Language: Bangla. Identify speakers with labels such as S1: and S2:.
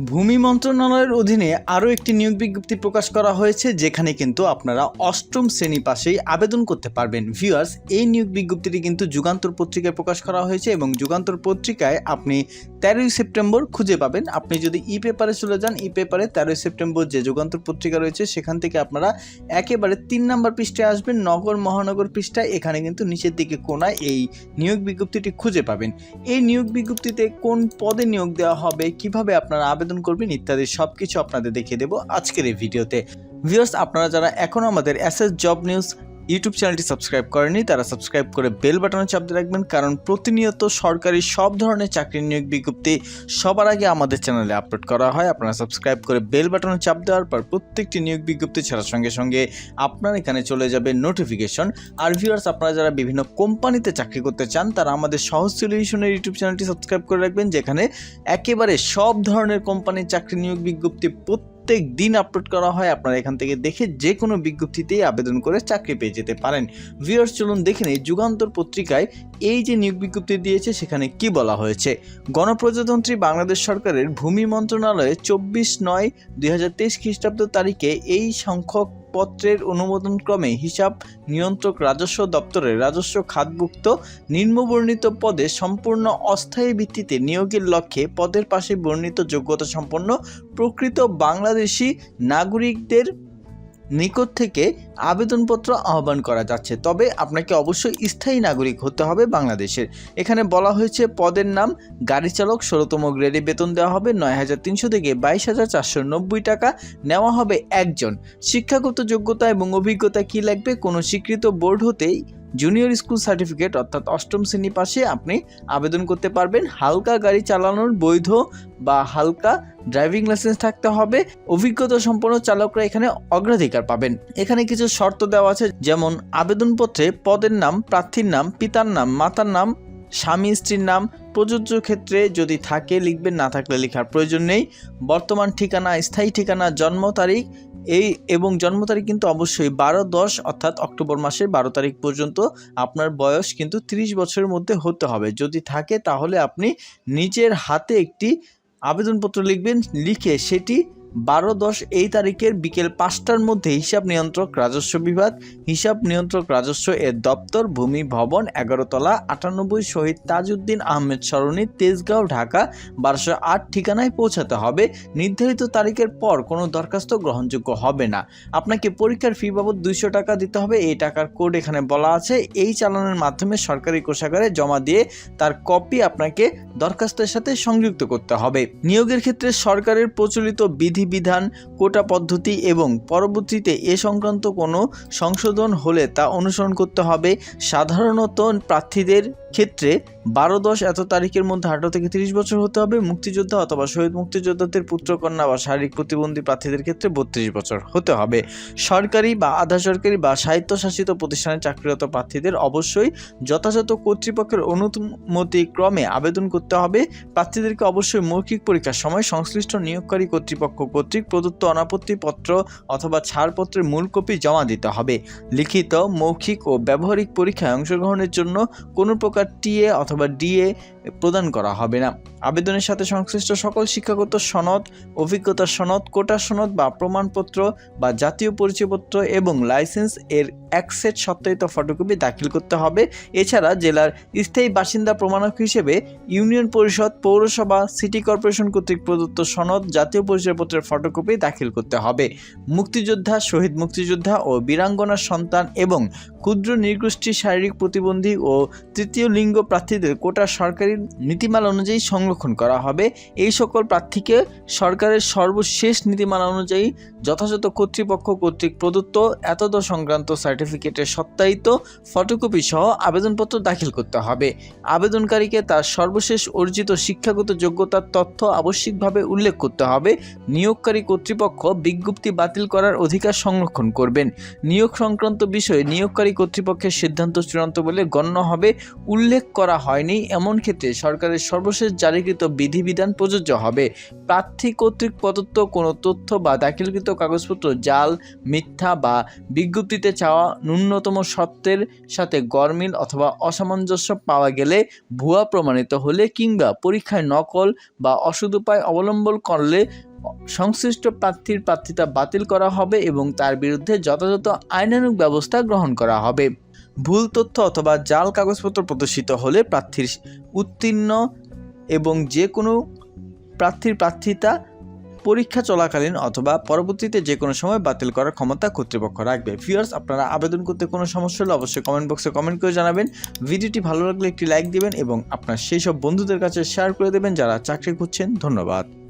S1: ভূমি মন্ত্রণালয়ের অধীনে আরও একটি নিয়োগ বিজ্ঞপ্তি প্রকাশ করা হয়েছে, যেখানে কিন্তু আপনারা অষ্টম শ্রেণি পাশেই আবেদন করতে পারবেন। ভিউয়ার্স, এই নিয়োগ বিজ্ঞপ্তিটি কিন্তু যুগান্তর পত্রিকায় প্রকাশ করা হয়েছে এবং যুগান্তর পত্রিকায় আপনি তেরোই সেপ্টেম্বর খুঁজে পাবেন। আপনি যদি ই পেপারে চলে যান, ই পেপারে তেরোই সেপ্টেম্বর যে যুগান্তর পত্রিকা রয়েছে, সেখান থেকে আপনারা একেবারে তিন নম্বর পৃষ্ঠায় আসবেন, নগর, মহানগর পৃষ্ঠায়। এখানে কিন্তু নিচের দিকে কোনায় এই নিয়োগ বিজ্ঞপ্তিটি খুঁজে পাবেন। এই নিয়োগ বিজ্ঞপ্তিতে কোন পদে নিয়োগ দেওয়া হবে, কীভাবে আপনারা আবেদন করবেন ইত্যাদি সব কিছু আপনাদের দেখিয়ে দেবো আজকের এই ভিডিওতে। ভিউয়ার্স আপনারা যারা এখনও আমাদের S S job news YouTube চ্যানেলটি সাবস্ক্রাইব করেনি তারা সাবস্ক্রাইব করে বেল বাটনে চাপ দিয়ে রাখবেন, কারণ প্রতিনিয়ত সরকারি সব ধরনের চাকরির নিয়োগ বিজ্ঞপ্তি সবার আগে আমাদের চ্যানেলে আপলোড করা হয়। আপনারা সাবস্ক্রাইব করে বেল বাটনে চাপ দেওয়ার পর প্রত্যেকটি নিয়োগ বিজ্ঞপ্তি ছাড়ার সঙ্গে সঙ্গে আপনার এখানে চলে যাবে নোটিফিকেশন আর ভিউয়ার্স আপনারা যারা বিভিন্ন কোম্পানিতে চাকরি করতে চান, তারা আমাদের সহজ সলিউশনের ইউটিউব চ্যানেলটি সাবস্ক্রাইব করে রাখবেন, যেখানে একেবারে সব ধরনের কোম্পানির চাকরি নিয়োগ বিজ্ঞপ্তি প্রত্যেক দিন আপলোড করা হয়, আপনারা এখান থেকে দেখে যে কোনো বিজ্ঞপ্তিতেই আবেদন করে চাকরি পেয়ে যেতে পারেন। ভিউয়ার্স চলুন দেখে নেই, যুগান্তর পত্রিকায় এই যে নিয়োগ বিজ্ঞপ্তি দিয়েছে, সেখানে কি বলা হয়েছে? গণপ্রজাতন্ত্রী বাংলাদেশ সরকারের ভূমি মন্ত্রণালয়ে চব্বিশ নয় দুই হাজার তেইশ খ্রিস্টাব্দ তারিখে এই সংখ্যক পত্রের অনুমোদন ক্রমে হিসাব নিয়ন্ত্রক রাজস্ব দপ্তরে রাজস্ব খাতভুক্ত নিম্নবর্ণিত পদে সম্পূর্ণ অস্থায়ী ভিত্তিতে নিয়োগের লক্ষ্যে পদের পাশে বর্ণিত যোগ্যতা সম্পন্ন প্রকৃত বাংলাদেশি নাগরিকদের নিকট থেকে আবেদনপত্র আহ্বান করা যাচ্ছে। তবে আপনাকে অবশ্যই স্থায়ী নাগরিক হতে হবে বাংলাদেশের। এখানে বলা হয়েছে, পদের নাম, গাড়ি চালক, ষোলোতম গ্রেডে বেতন দেওয়া হবে নয় হাজার তিনশো থেকে বাইশ হাজার চারশো নব্বই টাকা, নেওয়া হবে একজন। শিক্ষাগত যোগ্যতা এবং অভিজ্ঞতা কি লাগবে? কোনো স্বীকৃত বোর্ড হতেই জুনিয়র স্কুল সার্টিফিকেট অর্থাৎ অষ্টম শ্রেণি পাশে আপনি আবেদন করতে পারবেন। হালকা গাড়ি চালানোর বৈধ বা হালকা ড্রাইভিং লাইসেন্স থাকতে হবে। অভিজ্ঞতা সম্পন্ন চালকরা এখানে অগ্রাধিকার পাবেন। এখানে কিছু শর্ত দেওয়া আছে, যেমন আবেদনপত্রে পদের নাম, প্রার্থীর নাম, পিতার নাম, মাতার নাম, স্বামী, স্ত্রীর নাম, প্রযোজ্য ক্ষেত্রে যদি থাকে, লিখবেন, না থাকলে লেখার প্রয়োজন নেই। বর্তমান ঠিকানা, স্থায়ী ঠিকানা, জন্ম তারিখ এই এবং জন্ম তারিখ কিন্তু অবশ্যই বারো দশ, অর্থাৎ অক্টোবর মাসের বারো তারিখ পর্যন্ত আপনার বয়স কিন্তু 30 বছরের মধ্যে হতে হবে। যদি থাকে তাহলে আপনি নিজের হাতে একটি আবেদনপত্র লিখবেন, লিখে সেটি বারো দশ এই তারিখের বিকেল পাঁচটার মধ্যে হিসাব নিয়ন্ত্রক রাজস্ব বিভাগ, হিসাব নিয়ন্ত্রক রাজস্ব এর দপ্তর, ভূমি ভবন, এগারোতলা, আটানব্বই শহীদ তাজউদ্দিন আহমেদ সরণি, তেজগাঁও, ঢাকা, বারোশো আট ঠিকানায় পৌঁছাতে হবে। নির্ধারিত তারিখের পর কোনো দরখাস্ত গ্রহণযোগ্য হবে না। আপনাকে পরীক্ষার ফি বাবদ দুইশো টাকা দিতে হবে। এই টাকার কোড এখানে বলা আছে। এই চালানের মাধ্যমে সরকারি কোষাগারে জমা দিয়ে তার কপি আপনাকে দরখাস্তের সাথে সংযুক্ত করতে হবে। নিয়োগের ক্ষেত্রে সরকারের প্রচলিত বিধিবিধান কোটা পদ্ধতি এবং পরবর্তীতে এ সংক্রান্ত কোনো সংশোধন হলে তা অনুসরণ করতে হবে। সাধারণত প্রার্থীদের ক্ষেত্রে বারো দশ এত তারিখের মধ্যে আঠারো থেকে তিরিশ বছর হতে হবে মুক্তিযোদ্ধা অথবা শহীদ মুক্তিযোদ্ধাদের পুত্রকন্যা বা শারীরিক প্রতিবন্ধী প্রার্থীদের ক্ষেত্রে বত্রিশ বছর হতে হবে। সরকারি বা আধা সরকারি বা স্বায়ত্তশাসিত প্রতিষ্ঠানে চাকরিরত প্রার্থীদের অবশ্যই যথাযথ কর্তৃপক্ষের অনুমতি ক্রমে আবেদন করতে হবে। প্রার্থীদেরকে অবশ্যই মৌখিক পরীক্ষার সময় সংশ্লিষ্ট নিয়োগকারী কর্তৃপক্ষ কর্তৃক প্রদত্ত অনাপত্তি পত্র অথবা ছাড়পত্রের মূল কপি জমা দিতে হবে। লিখিত, মৌখিক ও ব্যবহারিক পরীক্ষায় অংশগ্রহণের জন্য কোনো প্রকার টিএ অথবা ডিএ প্রদান করা হবে না। আবেদনের সাথে সংশ্লিষ্ট সকল শিক্ষাগত সনদ, অভিজ্ঞতা সনদ, কোটা সনদ বা প্রমাণপত্র বা জাতীয় পরিচয়পত্র এবং লাইসেন্স এর এক সেট সত্যায়িত ফটোকপি দাখিল করতে হবে। এছাড়া জেলার স্থায়ী বাসিন্দা প্রমাণক হিসেবে ইউনিয়ন পরিষদ, পৌরসভা, সিটি কর্পোরেশন কর্তৃক প্রদত্ত সনদ, জাতীয় পরিচয়পত্রের ফটোকপি দাখিল করতে হবে। মুক্তিযোদ্ধা, শহীদ মুক্তিযোদ্ধা ও বীরাঙ্গনার সন্তান এবং ক্ষুদ্র নির্গোষ্ঠী শারীরিক প্রতিবন্ধী ও তৃতীয় লিঙ্গ প্রার্থীদের কোটা সরকারি নীতিমালা অনুযায়ী সংরক্ষণ করা হবে। এই সকল প্রার্থীকে সরকারের সর্বশেষ নীতিমালা অনুযায়ী যথাযথ কর্তৃপক্ষ কর্তৃক প্রদত্ত এতদ সংক্রান্ত সার্টিফিকেটের সত্যায়িত ফটোকপি সহ আবেদনপত্র দাখিল করতে হবে। আবেদনকারীকে তার সর্বশেষ অর্জিত শিক্ষাগত যোগ্যতার তথ্য আবশ্যিকভাবে উল্লেখ করতে হবে। নিয়োগকারী কর্তৃপক্ষ বিজ্ঞপ্তি বাতিল করার অধিকার সংরক্ষণ করবেন। নিয়োগ সংক্রান্ত বিষয়ে নিয়োগকারী কর্তৃপক্ষের সিদ্ধান্ত চূড়ান্ত বলে গণ্য হবে। উল্লেখ করা হয়নি। এমন ক্ষেত্রে ভিত্তিতে সরকারের সর্বশেষ জারিকৃত বিধিবিধান প্রযোজ্য হবে। প্রার্থী কর্তৃক প্রদত্ত কোনো তথ্য বা দাখিলকৃত কাগজপত্র, জাল, মিথ্যা বা বিজ্ঞপ্তিতে চাওয়া ন্যূনতম সত্যের সাথে গরমিল অথবা অসামঞ্জস্য পাওয়া গেলে ভুয়া প্রমাণিত হলে কিংবা পরীক্ষায় নকল বা অসদুপায় অবলম্বন করলে সংশ্লিষ্ট প্রার্থীর প্রার্থিতা বাতিল করা হবে এবং তার বিরুদ্ধে যথাযথ আইনানুগ ব্যবস্থা গ্রহণ করা হবে। ভুল তথ্য অথবা জাল কাগজপত্র প্রদর্শিত হলে প্রার্থীর উত্তীর্ণ এবং যে কোনো প্রার্থীর প্রার্থিতা পরীক্ষা চলাকালীন অথবা পরবর্তীতে যে কোনো সময় বাতিল করার ক্ষমতা কর্তৃপক্ষ রাখবে। ভিউয়ার্স আপনারা আবেদন করতে কোনো সমস্যা হলে অবশ্যই কমেন্ট বক্সে কমেন্ট করে জানাবেন। ভিডিওটি ভালো লাগলে একটি লাইক দিবেন এবং আপনার সেই সব বন্ধুদের কাছে শেয়ার করে দেবেন যারা চাকরি করছেন ধন্যবাদ।